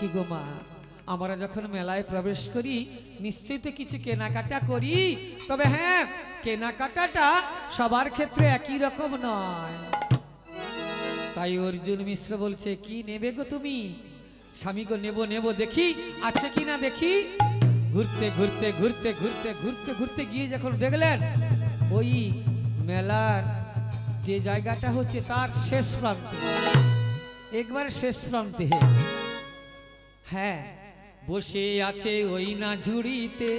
কি গো মা? আমরা যখন মেলায় প্রবেশ করি, নিশ্চয়ই তো কিছু কেনাকাটা করি। তবে হ্যাঁ কেনাকাটাটা সবার ক্ষেত্রে একই রকম নয়। তাই অর্জুন মিশ্র বলছে, কি নেবে গো তুমি? স্বামী গো, নেব নেব, দেখি, আছে কি না দেখি? ঘুরতে ঘুরতে ঘুরতে ঘুরতে ঘুরতে ঘুরতে গিয়ে যখন দেখলেন, ওই মেলার যে জায়গাটা হচ্ছে তার শেষ প্রান্তে। একবার শেষ প্রান্তে। হ্যাঁ বসে আছে ওই না ঝুড়িতে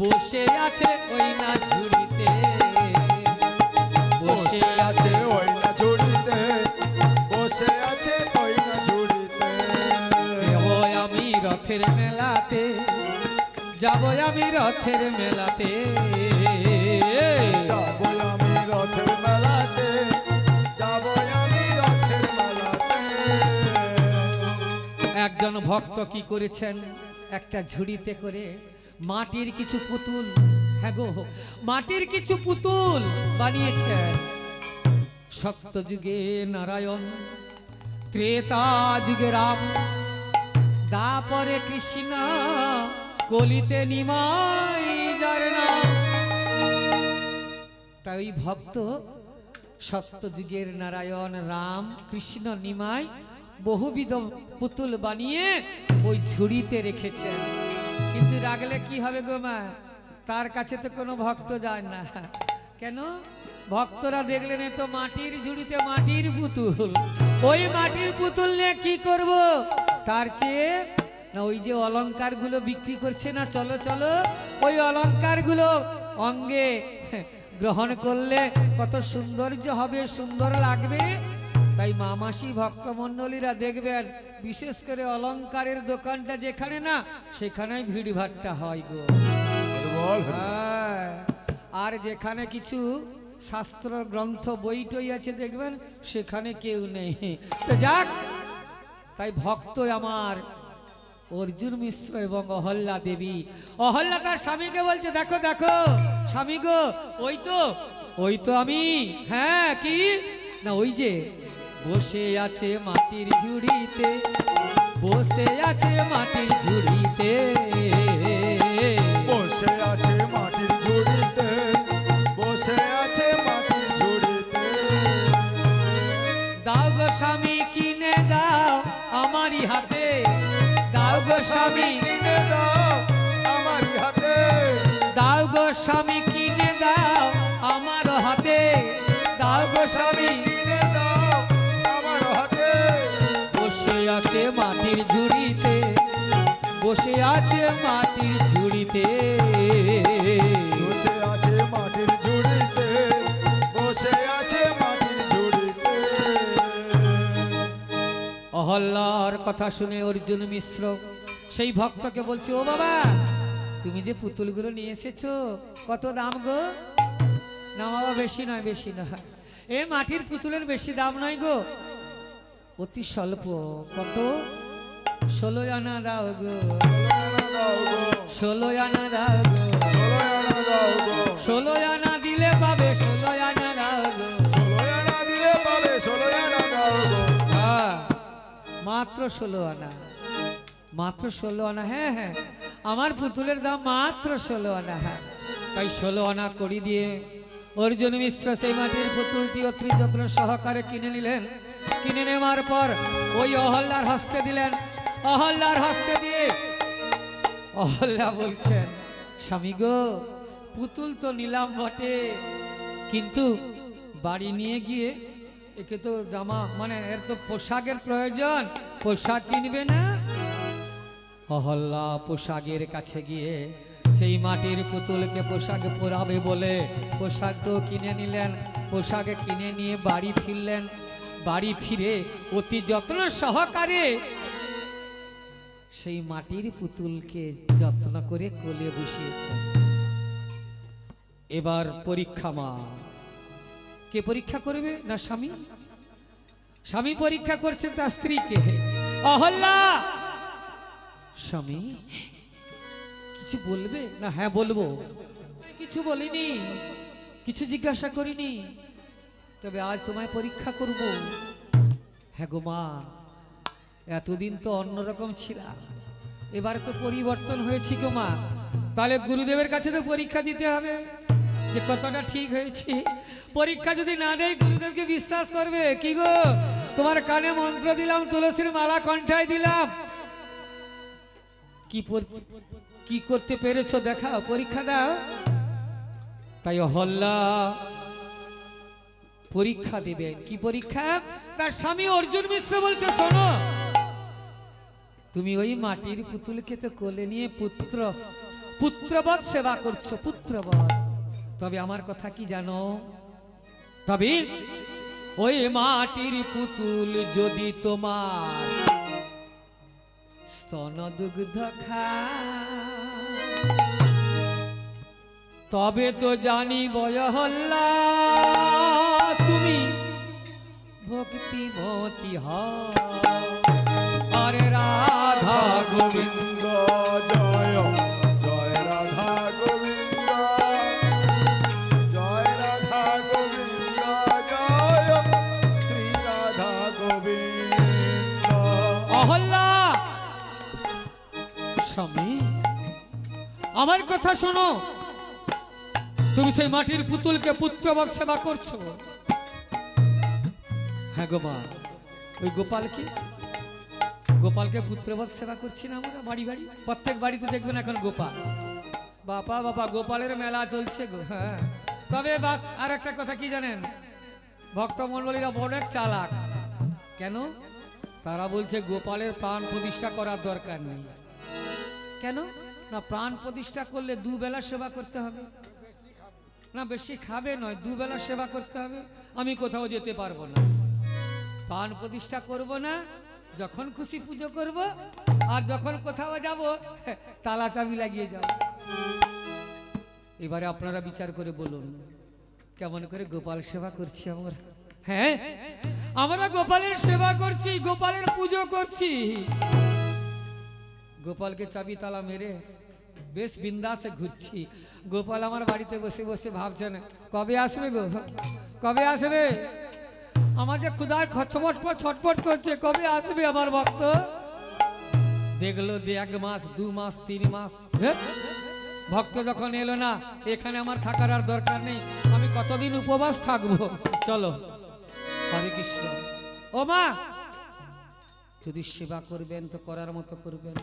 বসে আছে ওই না ঝুড়িতে। বসে আছে ওই না ঝুড়িতে বসে আছে ওই না ঝুড়িতে আমি রথের মেলাতে যাব আমি রথের মেলাতে। একজন ভক্ত কি করেছেন? একটা ঝুড়িতে করে মাটির কিছু পুতুল হ্যাঁ গো, মাটির কিছু পুতুল বানিয়েছেন। সত্য যুগে নারায়ণ, ত্রেতা যুগে রাম, তারপরে কৃষ্ণ, কলিতে নিমাই যার তাই ভক্ত সত্যযুগের নারায়ণ, রাম, কৃষ্ণ, নিমাই বহুবিধ পুতুল বানিয়ে ওই ঝুড়িতে রেখেছেন কিন্তু রাগলে কি হবে গো মা? তার কাছে তো কোনো ভক্ত যায় না। কেন? ভক্তরা দেখলেন তো মাটির ঝুড়িতে মাটির পুতুল। ওই মাটির পুতুল নিয়ে কি করব? তার চেয়ে না ওই যে অলংকারগুলো বিক্রি করছে না, চলো চলো, ওই অলংকারগুলো অঙ্গে গ্রহণ করলে কত সৌন্দর্য হবে, সুন্দর লাগবে। তাই মামাসি ভক্তমণ্ডলীরা দেখবেন বিশেষ করে অলংকারের দোকানটা যেখানে না সেখানেই ভিড় ভাট্টা হয় গো। হ্যাঁ, আর যেখানে কিছু শাস্ত্র গ্রন্থ বই টই আছে দেখবেন সেখানে কেউ নেই। তো যাক তাই ভক্ত আমার অর্জুন মিশ্র এবং অহল্যা দেবী। অহল্যা তার স্বামীকে বলছে দেখো দেখো স্বামী গো ওই তো ওই তো আমি হ্যাঁ কি? না ওই যে বসে আছে মাটির ঝুড়িতে বসে আছে মাটির ঝুড়িতে। মাটির ঝুড়িতে। বসে আছে মাটির ঝুড়িতে বসে আছে মাটির ঝুড়িতে। অহল্লার কথা শুনে অর্জুন মিশ্র সেই ভক্তকে বলছে ও বাবা তুমি যে পুতুলগুলো নিয়ে এসেছ কত দাম গো? না বাবা বেশি নয় বেশি নয়। এ মাটির পুতুলের বেশি দাম নয় গো। অতি স্বল্প। কত? ষোলো আনা দাও গো। ষোলো আনা ষোলো আনা দিলে ষোলো ষোলো আনা হ্যাঁ, মাত্র ষোলো আনা। মাত্র ষোলো আনা হ্যাঁ হ্যাঁ। আমার পুতুলের দাম মাত্র ষোলো আনা হ্যাঁ। তাই ষোলো আনা করি দিয়ে অর্জুন মিশ্র সেই মাটির পুতুলটি অতি যত্ন সহকারে কিনে নিলেন। কিনে নেওয়ার পর ওই অহল্লার হস্তে দিলেন। অহল্লার হস্তে দিয়ে অহল্লা বলছেন, স্বামী গো, পুতুল তো নিলাম বটে, কিন্তু বাড়ি নিয়ে গিয়ে একে তো জামা মানে এর তো পোশাকের প্রয়োজন, পোশাক কিনবে না? অহল্লা পোশাকের কাছে গিয়ে সেই মাটির পুতুলকে পোশাক পরাবে বলে পোশাক তো কিনে নিলেন, পোশাক কিনে নিয়ে বাড়ি ফিরলেন। বাড়ি ফিরে অতি যত্ন সহকারে সেই মাটির পুতুলকে যত্ন করে কোলে বসিয়েছেন এবার পরীক্ষা মা। কে পরীক্ষা করবে না স্বামী? স্বামী পরীক্ষা করছে তার স্ত্রীকে। অহল্লা স্বামী, কিছু বলবে? না হ্যাঁ বলব। কিছু বলিনি, কিছু জিজ্ঞাসা করিনি। তবে আজ তোমায় পরীক্ষা করব। হ্যাঁ গো মা। এতদিন তো অন্যরকম ছিলাম। এবার তো পরিবর্তন হয়েছি গো মা। তাহলে গুরুদেবের কাছে তো পরীক্ষা দিতে হবে যে কতটা ঠিক হয়েছি। পরীক্ষা যদি না দেয়, গুরুদেবকে বিশ্বাস করবে। কি গো? তোমার কানে মন্ত্র দিলাম, তুলসীর মালা কণ্ঠায় দিলাম। কি কি করতে পেরেছ? দেখাও, পরীক্ষা দাও। তাই হল্লা পরীক্ষা দিবেন কি পরীক্ষা? তার স্বামী অর্জুন মিশ্র বলছে, শোনো। তুমি ওই মাটির পুতুলকে তো কোলে নিয়ে পুত্র পুত্রবৎ সেবা করছ পুত্রবৎ তবে আমার কথা কি জানো? তবে ওই মাটির পুতুল যদি তোমার স্তন দুগ্ধ খা তবে তো জানি বয় হল্লা তুমি ভক্তিমতি হ আমার কথা শোনো। তুমি সেই মাটির পুতুলকে পুত্রবৎ সেবা করছ। হ্যাঁ গোপাল ওই গোপালকে গোপালকে পুত্রবৎ সেবা করছি না আমরা, বাড়ি বাড়ি। প্রত্যেক বাড়িতে দেখবেন এখন গোপাল। বাবা বাবা গোপালের মেলা চলছে গো। হ্যাঁ। তবে আর একটা কথা কি জানেন? ভক্তমণ্ডলীরা বড় এক চালাক। কেন? তারা বলছে গোপালের প্রাণ প্রতিষ্ঠা করার দরকার নেই। কেন? না, প্রাণ প্রতিষ্ঠা করলে দুবেলা সেবা করতে হবে। না, বেশি খাবে নয়, দুবেলা সেবা করতে হবে। আমি কোথাও যেতে পারব না। প্রাণ প্রতিষ্ঠা করব না যখন খুশি পুজো করব, আর যখন কোথাও যাব, তালা চাবি লাগিয়ে যাব। এবারে আপনারা বিচার করে বলুন, কেমন করে গোপাল সেবা করছি আমরা? হ্যাঁ আমরা গোপালের সেবা করছি, গোপালের পুজো করছি। গোপালকে চাবি তালা মেরে বেশ বিন্দাসে ঘুরছি। গোপাল আমার বাড়িতে বসে বসে ভাবছেন, কবে আসবে গো? কবে আসবে? আমার যে ক্ষুদার ছটপট ছটপট করছে, কবে আসবে আমার ভক্ত? দেখল দে এক মাস, দু মাস, তিন মাস। ভক্ত যখন এলো না, এখানে আমার থাকার আর দরকার নেই, আমি কতদিন উপবাস থাকব? চলো, হরে কৃষ্ণ। ও মা, যদি সেবা করবেন তো করার মতো করবেন।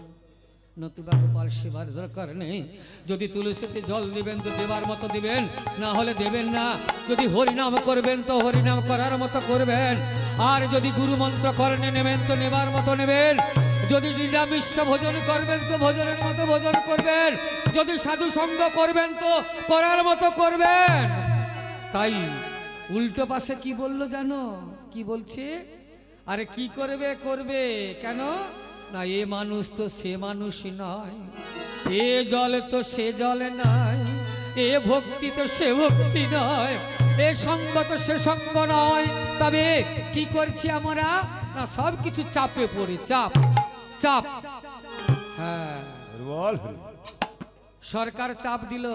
নতুবা গোপাল সেবার দরকার নেই। যদি তুলসীতে জল দিবেন, তো দেবার মতো দিবেন, না হলে দেবেন না। যদি হরিনাম করবেন, তো হরিনাম করার মতো করবেন। আর যদি গুরু মন্ত্র কর্ণে নেবেন, তো নেবার মতো নেবেন। যদি নিরামিষ ভোজন করবেন, তো ভোজনের মতো ভোজন করবেন। যদি সাধু সঙ্গ করবেন, তো করার মতো করবেন। তাই উল্টো পাশে কি বলল জানো? কি বলছে? আরে কি করবে করবে। কেন? না এ মানুষ তো সে মানুষ নয়। এ জল তো সে জল নয় এ ভক্তি তো সে ভক্তি নয় এ সঙ্গ তো সে সঙ্গ নয়। তবে কি করছি আমরা? না সব কিছু চাপে পড়ি চাপ চাপ। হ্যাঁ। বল। সরকার চাপ দিল।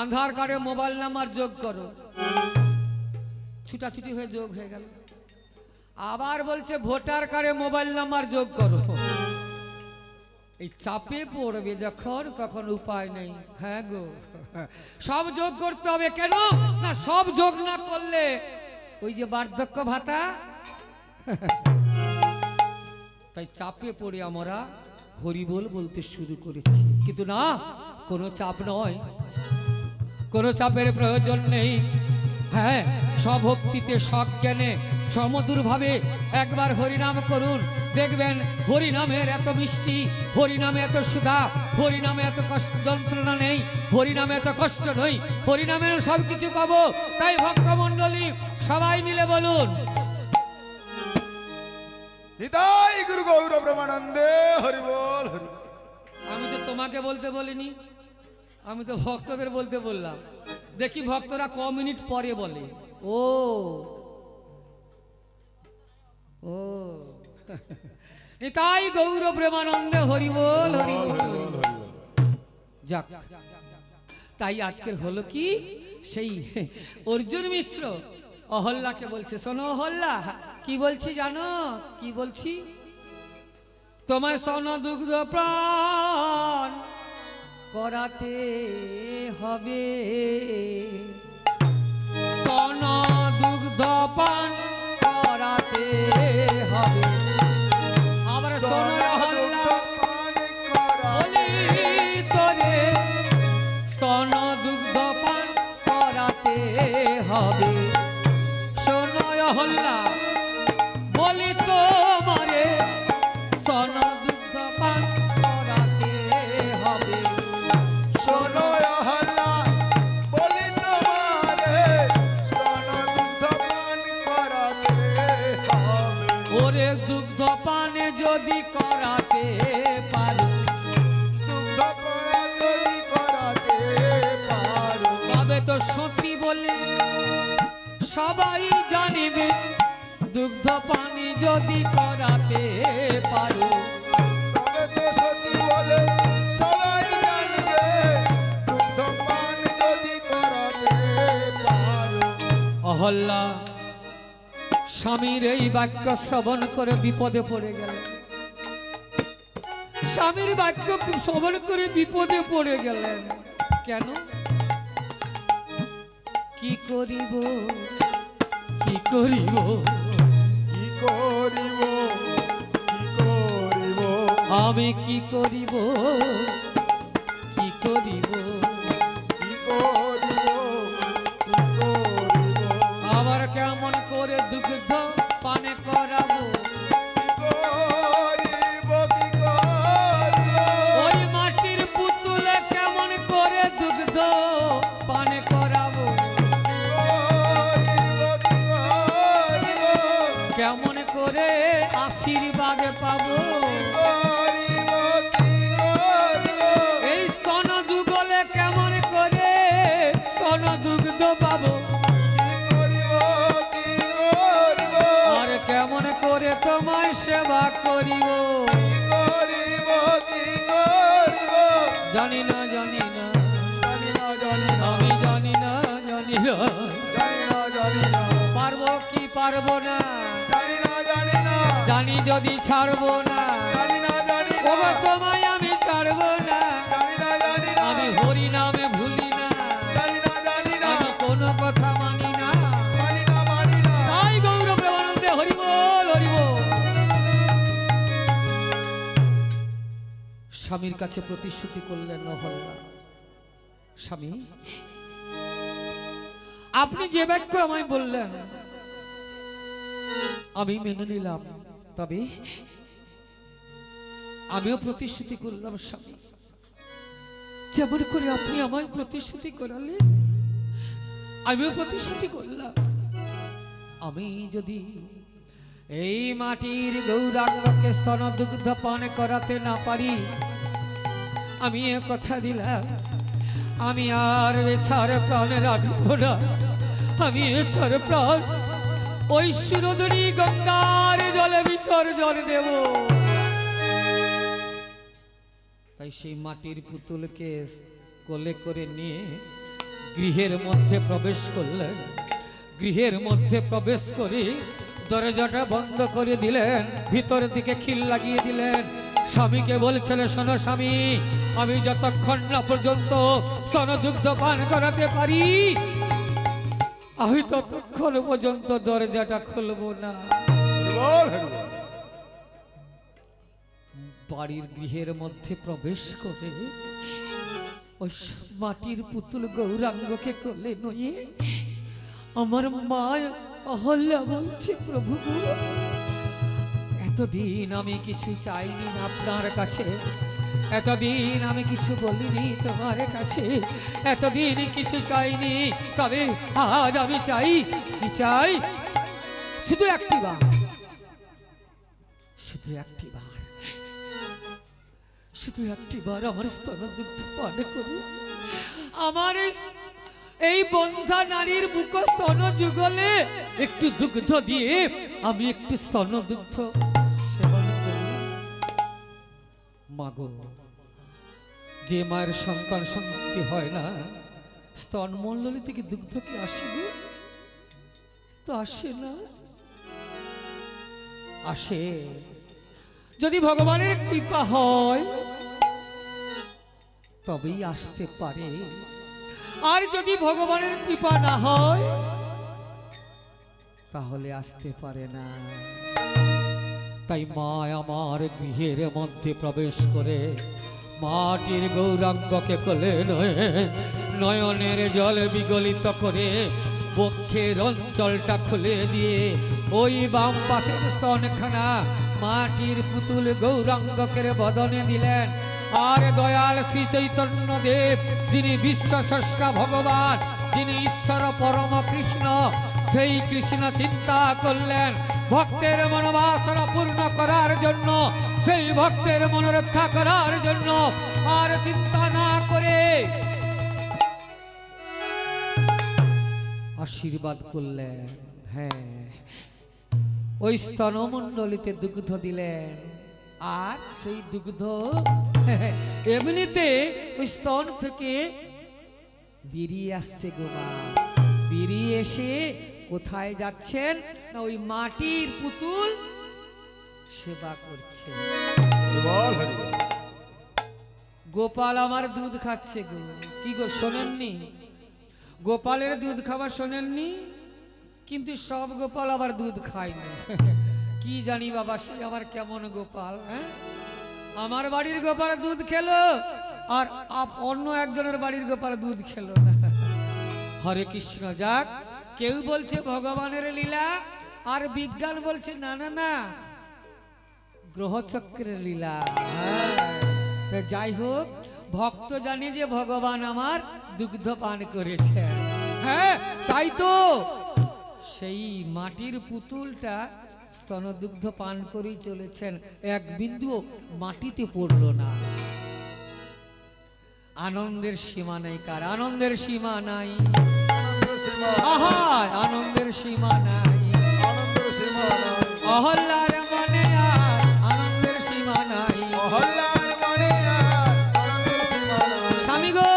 আধার কার্ডে মোবাইল নাম্বার যোগ করো। ছুটাছুটি হয়ে যোগ হয়ে গেল। আবার বলছে, ভোটার কার্ডে মোবাইল নাম্বার যোগ করো। এই চাপে পড়বে যখন, তখন উপায় নেই। হ্যাঁ গো। সব যোগ করতে হবে কেন? না, সব যোগ না করলে ওই যে বার্ধক্য ভাতা। তাই চাপে পড়ে আমরা হরিবোল বলতে শুরু করেছি। কিন্তু না, কোনো চাপ নয়। কোনো চাপের প্রয়োজন নেই। হ্যাঁ স্বভক্তিতে সজ্ঞানে সমদূরভাবে একবার হরিনাম করুন। দেখবেন হরিনামের এত মিষ্টি হরিনামে এত সুধা হরিনামে এত কষ্ট যন্ত্রণা নেই হরিনামে এত কষ্ট নই হরিনামের সব কিছু পাবো তাই ভক্তমণ্ডলী সবাই মিলে বলুন। নিতাই গুরু গৌর ব্রহ্মানন্দে হরি বল। আমি তো তোমাকে বলতে বলিনি আমি তো ভক্তদের বলতে বললাম। দেখি ভক্তরা ক মিনিট পরে বলে। ও ও। তাই গৌর প্রেমানন্দে হরিবল হরিবল যাক, তাই আজকের হলো কি? সেই অর্জুন মিশ্র অহল্লাকে বলছে, শোনো অহল্লা, কি বলছি জানো? কি বলছি? তোমায় স্তন দুগ্ধ প্রাণ করাতে হবে। স্তন দুগ্ধ পান ওরে দুগ্ধ পানে যদি করাতে পারো। দুগ্ধ পান যদি করাতে পারো। তবে তো সত্যি বলে সবাই জানিবে দুগ্ধ পানি যদি করাতে পারো। তবে তো সত্যি বলে সবাই জানবে দুগ্ধ পান যদি করাতে পারো। অহল্লা স্বামীর এই বাক্য শ্রবণ করে বিপদে পড়ে গেল স্বামীর বাক্য শ্রবণ করে বিপদে পড়ে গেলেন। কেন? কি করিব? কি করিব? কি করিব? কি করিব? আমি কি করিব? কি করিব? করিব কি করিব কি করিব জানি না জানি না। জানি না জানি না আমি জানি না জানি না। জানি না জানি না পারব কি পারব না? জানি না জানি না। জানি যদি ছাড়বো না। জানি না জানি না। ওগো স্বামীর কাছে প্রতিশ্রুতি করলেন নহল্লা স্বামী, আপনি যে বাক্য আমায় বললেন, আমি মেনে নিলাম, তবে আমিও প্রতিশ্রুতি করলাম, স্বামী। যেমন করে আপনি আমায় প্রতিশ্রুতি করালেন, আমিও প্রতিশ্রুতি করলাম। আমি যদি এই মাটির গৌরাঙ্গকে স্তন দুগ্ধ পান করাতে না পারি আমি কথা দিলাম। আমি আর এছাড় প্রাণ রাখব না। আমি এছাড় প্রাণ ওই সুরধনী গঙ্গার জলে বিসর্জন দেব। তাই সেই মাটির পুতুলকে কোলে করে নিয়ে গৃহের মধ্যে প্রবেশ করলেন। গৃহের মধ্যে প্রবেশ করে দরজাটা বন্ধ করে দিলেন। ভিতরের দিকে খিল লাগিয়ে দিলেন। স্বামীকে বলছেন শোনো স্বামী আমি যতক্ষণ না পর্যন্ত স্তনযুদ্ধ পান করাতে পারি আমি ততক্ষণ পর্যন্ত দরজাটা খুলবো না। বাড়ির গৃহের মধ্যে প্রবেশ করে ওই মাটির পুতুল গৌরাঙ্গকে কোলে নয়ে আমার মা অহল্যা বলছে প্রভু এতদিন আমি কিছু চাইনি আপনার কাছে। এতদিন আমি কিছু বলিনি তোমার কাছে। এতদিন কিছু চাইনি, তবে আজ আমি চাই, কি চাই? শুধু একটি বার। শুধু একটি বার। শুধু একটি বার আমার স্তন দুগ্ধ পান করুন। আমার এই বন্ধা নারীর বুক স্তন যুগলে একটু দুগ্ধ দিয়ে আমি একটু স্তন দুগ্ধ মাগো যে মায়ের সন্তান সন্ততি হয় না, স্তন মণ্ডলী থেকে দুগ্ধ কি আসিবে তো আসে না। আসে। যদি ভগবানের কৃপা হয়, তবেই আসতে পারে। আর যদি ভগবানের কৃপা না হয়, তাহলে আসতে পারে না। তাই মা আমার গৃহের মধ্যে প্রবেশ করে মাটির গৌরাঙ্গকে কোলে নয়ে নয়নের জল বিগলিত করে বক্ষের অঞ্চলটা খুলে দিয়ে ওই বাম পাশের স্তনখানা মাটির পুতুল গৌরাঙ্গকের বদনে দিলেন আর দয়াল শ্রী চৈতন্য দেব, যিনি বিশ্ব স্রষ্টা ভগবান, যিনি ঈশ্বর পরম কৃষ্ণ, সেই কৃষ্ণ চিন্তা করলেন ভক্তের মনোবাসনা পূর্ণ করার জন্য, সেই ভক্তের মনোরক্ষা করার জন্য আর চিন্তা না করে। আশীর্বাদ করলেন হ্যাঁ। ওই স্তনমণ্ডলিতে দুগ্ধ দিলেন। আর সেই দুগ্ধ, এমনিতে ওই স্তন থেকে বেরিয়ে আসছে গোমা বেরিয়ে এসে কোথায় যাচ্ছেন? না, ওই মাটির পুতুল সেবা করছে। গোপাল আমার দুধ খাচ্ছে গো। কি গো, শোনেননি? গোপালের দুধ খাবার শোনেননি? কিন্তু সব গোপাল আবার দুধ খায় না। কি জানি বাবা, সে আবার কেমন গোপাল হ্যাঁ? আমার বাড়ির গোপাল দুধ খেলো, আর অন্য একজনের বাড়ির গোপাল দুধ খেলো। না হরে কৃষ্ণ, যাক। কেউ বলছে ভগবানের লীলা, আর বিজ্ঞান বলছে, না না না, গ্রহচক্রের লীলা। হ্যাঁ। যাই হোক, ভক্ত জানে যে ভগবান আমার দুগ্ধ পান করেছে। হ্যাঁ তাই তো। সেই মাটির পুতুলটা স্তনদুগ্ধ পান করেই চলেছেন। এক বিন্দু মাটিতে পড়ল না। আনন্দের সীমা নাই কার? আনন্দের সীমা নাই। সীমা আহা আনন্দের সীমা নাই। আনন্দের সীমা নাই। অহল্লার মনে আর আনন্দের সীমা নাই। অহল্যার মনে আর আনন্দের সীমা নাই। স্বামী গো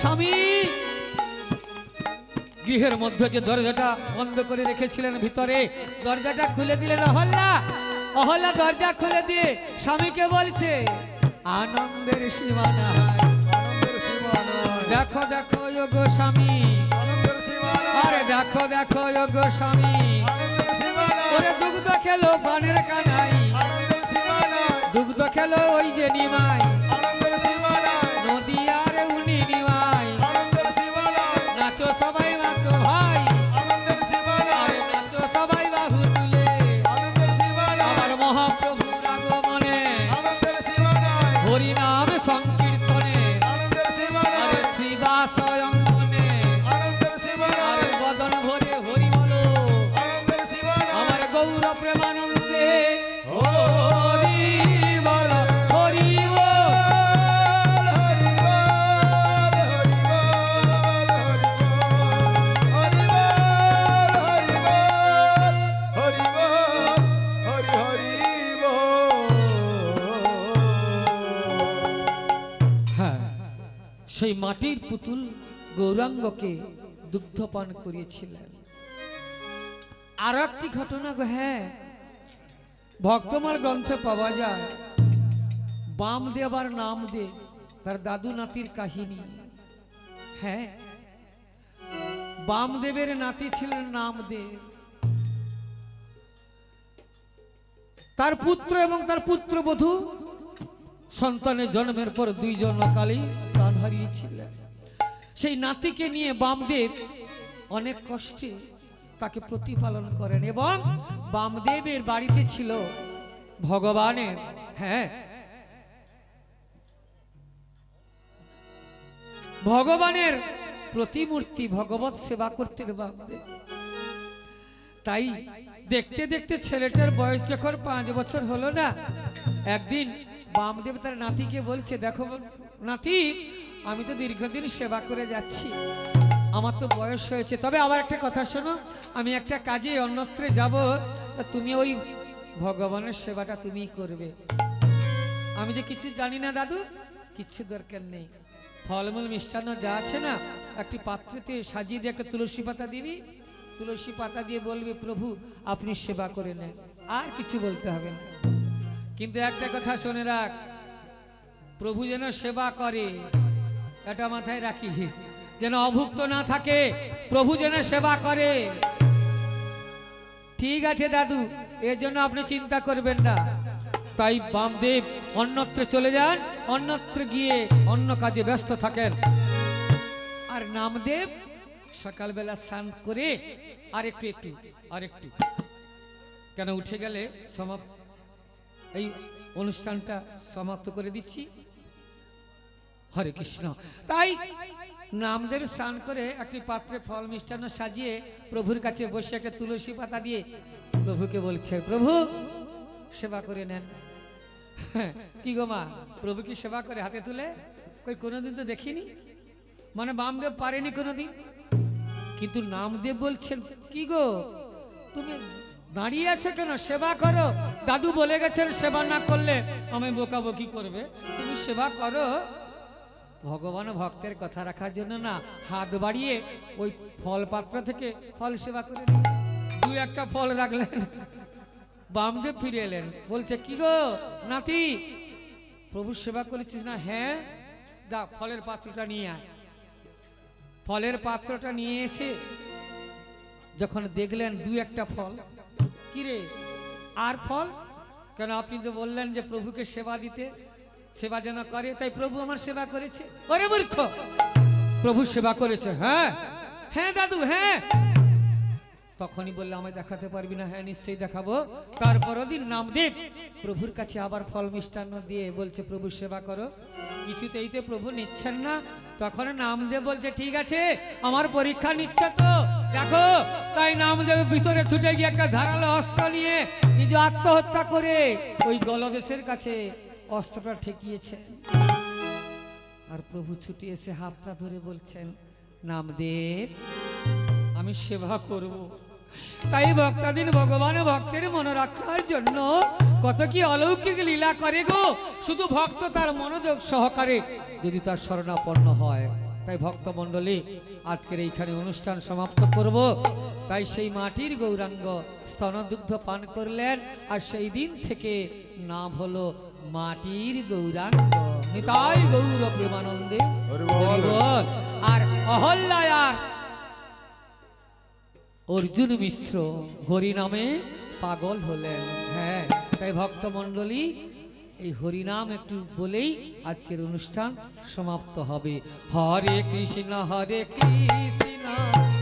স্বামী গৃহের মধ্যে যে দরজাটা বন্ধ করে রেখেছিলেন ভিতরে দরজাটা খুলে দিলেন অহল্লা। অহল্লা দরজা খুলে দিয়ে স্বামীকে বলছে আনন্দের সীমা নাই। দেখো দেখো যোগ স্বামী আরে দেখো দেখো যোগ স্বামী ওরে দুগ্ধ খেলো পানের কানাই। দুগ্ধ খেলো ওই যে নিমাই। সেই মাটির পুতুল গৌরাঙ্গকে দুগ্ধপান করিয়েছিলেন। আর একটি ঘটনা হ্যাঁ ভক্তমাল গ্রন্থে পাওয়া যায়। বামদেব আর নামদেব তার দাদু নাতির কাহিনী। হ্যাঁ বামদেবের নাতি ছিলেন নাম নামদেব। তার পুত্র এবং তার পুত্রবধূ সন্তানের জন্মের পর দুইজন প্রাণ হারিয়েছিলেন। সেই নাতিকে নিয়ে বামদেব অনেক কষ্টে তাকে প্রতিপালন করেন এবং বামদেবের বাড়িতে ছিল ভগবানের হ্যাঁ। ভগবানের প্রতিমূর্তি ভগবত সেবা করতেন বামদেব। তাই দেখতে দেখতে ছেলেটার বয়স যখন পাঁচ বছর হলো না, একদিন বামদেব তার নাতিকে বলছে, দেখো নাতি আমি তো দীর্ঘদিন সেবা করে যাচ্ছি। আমার তো বয়স হয়েছে। তবে আবার একটা কথা শোনো, আমি একটা কাজে অন্যত্রে যাব, তুমি ওই ভগবানের সেবাটা তুমিই করবে। আমি যে কিছু জানি না দাদু কিচ্ছু দরকার নেই। ফলমূল মিষ্টান্ন যা আছে না, একটি পাত্রতে সাজিয়ে দিয়ে একটা তুলসী পাতা দিবি। তুলসী পাতা দিয়ে বলবি, প্রভু, আপনি সেবা করে নেন। আর কিছু বলতে হবে না। কিন্তু একটা কথা শুনে রাখ, প্রভু যেন সেবা করে। এটা মাথায় রাখিস। যেন অভুক্ত না থাকে, প্রভু যেন সেবা করে। ঠিক আছে দাদু, এর জন্য আপনি চিন্তা করবেন না। তাই বামদেব অন্যত্র চলে যান, অন্যত্র গিয়ে অন্য কাজে ব্যস্ত থাকেন। আর নামদেব সকালবেলা স্নান করে আর একটু একটু আর একটু কেন উঠে গেলে সমাপ্ত এই অনুষ্ঠানটা সমাপ্ত করে দিচ্ছি। হরে কৃষ্ণ। তাই নামদেব স্নান করে একটি পাত্রে ফল মিষ্টান্ন সাজিয়ে প্রভুর কাছে বসে একটা তুলসী পাতা দিয়ে প্রভুকে বলছে, প্রভু, সেবা করে নেন। কি গো মা, প্রভু কি সেবা করে হাতে তুলে? কই, কোনোদিন তো দেখিনি? মানে বামদেব পারেনি কোনোদিন? কিন্তু নামদেব বলছেন, কি গো, তুমি দাঁড়িয়ে আছো কেন? সেবা করো। দাদু বলে গেছেন, সেবা না করলে আমি বোকাবকি করবে। তুমি সেবা করো। ভগবান ভক্তের কথা রাখার জন্য না, হাত বাড়িয়ে ওই ফল পাত্র থেকে ফল সেবা করে দুই একটা ফল রাখলেন। বামদেব ফিরে এলেন। বলছে, কি গো, নাতি প্রভু সেবা করেছিস না? হ্যাঁ দা, ফলের পাত্রটা নিয়ে আয়। ফলের পাত্রটা নিয়ে এসে যখন দেখলেন দুই একটা ফল কিরে আর ফল? কেন, আপনি তো বললেন যে প্রভুকে সেবা দিতে। সেবা যেন করে, তাই প্রভু আমার সেবা করেছে। ওরে মূর্খ! প্রভু সেবা করেছে হ্যাঁ? হ্যাঁ দাদু হ্যাঁ? তখনই বললে, আমায় দেখাতে পারবি না হ্যাঁ নিশ্চয়ই দেখাবো। তারপরও দিন নামদেব, প্রভুর কাছে আবার ফল মিষ্টান্ন দিয়ে বলছে, প্রভু সেবা করো। কিছুতেই তো প্রভু নিচ্ছেন না। তখন নামদেব বলছে, ঠিক আছে, আমার পরীক্ষা নিচ্ছে তো। দেখো, তাই নামদেব ভিতরে ছুটে গিয়ে একটা ধারালো অস্ত্র নিয়ে নিজ আত্মহত্যা করে ওই গলদেশের কাছে অস্ত্রটা ঠেকিয়েছে। আর প্রভু ছুটি এসে হাতটা ধরে বলছেন, নামদেব, আমি সেবা করব। তাই ভক্তাদিন ভগবান ভক্তের মনে রাখার জন্য কত কি অলৌকিক লীলা করে গো। শুধু ভক্ত তার মনোযোগ সহকারে যদি তার শরণাপন্ন হয়। তাই ভক্ত মণ্ডলী, আজকের এইখানে অনুষ্ঠান সমাপ্ত করব। তাই সেই মাটির গৌরাঙ্গ স্তনদুগ্ধ পান করলেন। আর সেই দিন থেকে নাম হলো মাটির গৌরাঙ্গ নিতাই গৌর প্রেমানন্দে। আর অহল্যায়ার অর্জুন মিশ্র হরি নামে পাগল হলেন। হ্যাঁ তাই ভক্তমণ্ডলী এই হরিনাম একটু বলেই আজকের অনুষ্ঠান সমাপ্ত হবে। হরে কৃষ্ণ হরে কৃষ্ণ।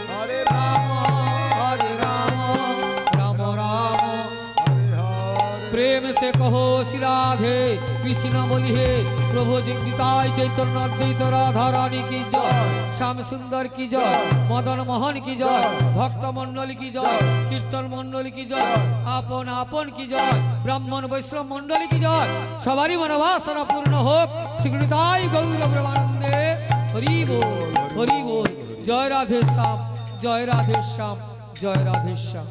সে কহ শ্রীরাধে কৃষ্ণ বলি হে প্রভু গীতায় চৈতন্য অদ্বৈত রাধা রানী কি জয়? শ্যাম সুন্দর কি জয়? মদন মোহন কি জয়? ভক্ত মণ্ডলী কি জয়? কীর্তন মণ্ডলী কি জয়? আপন আপন কি জয়? ব্রাহ্মণ বৈষ্ণব মণ্ডলী কি জয়? সবারই মনোবাসনা পূর্ণ হোক। শ্রীকৃতায় গৌর ব্রহ্মানন্দে। হরি বল হরি বল। জয় রাধে শ্যাম, জয় রাধে শ্যাম, জয় রাধে শ্যাম।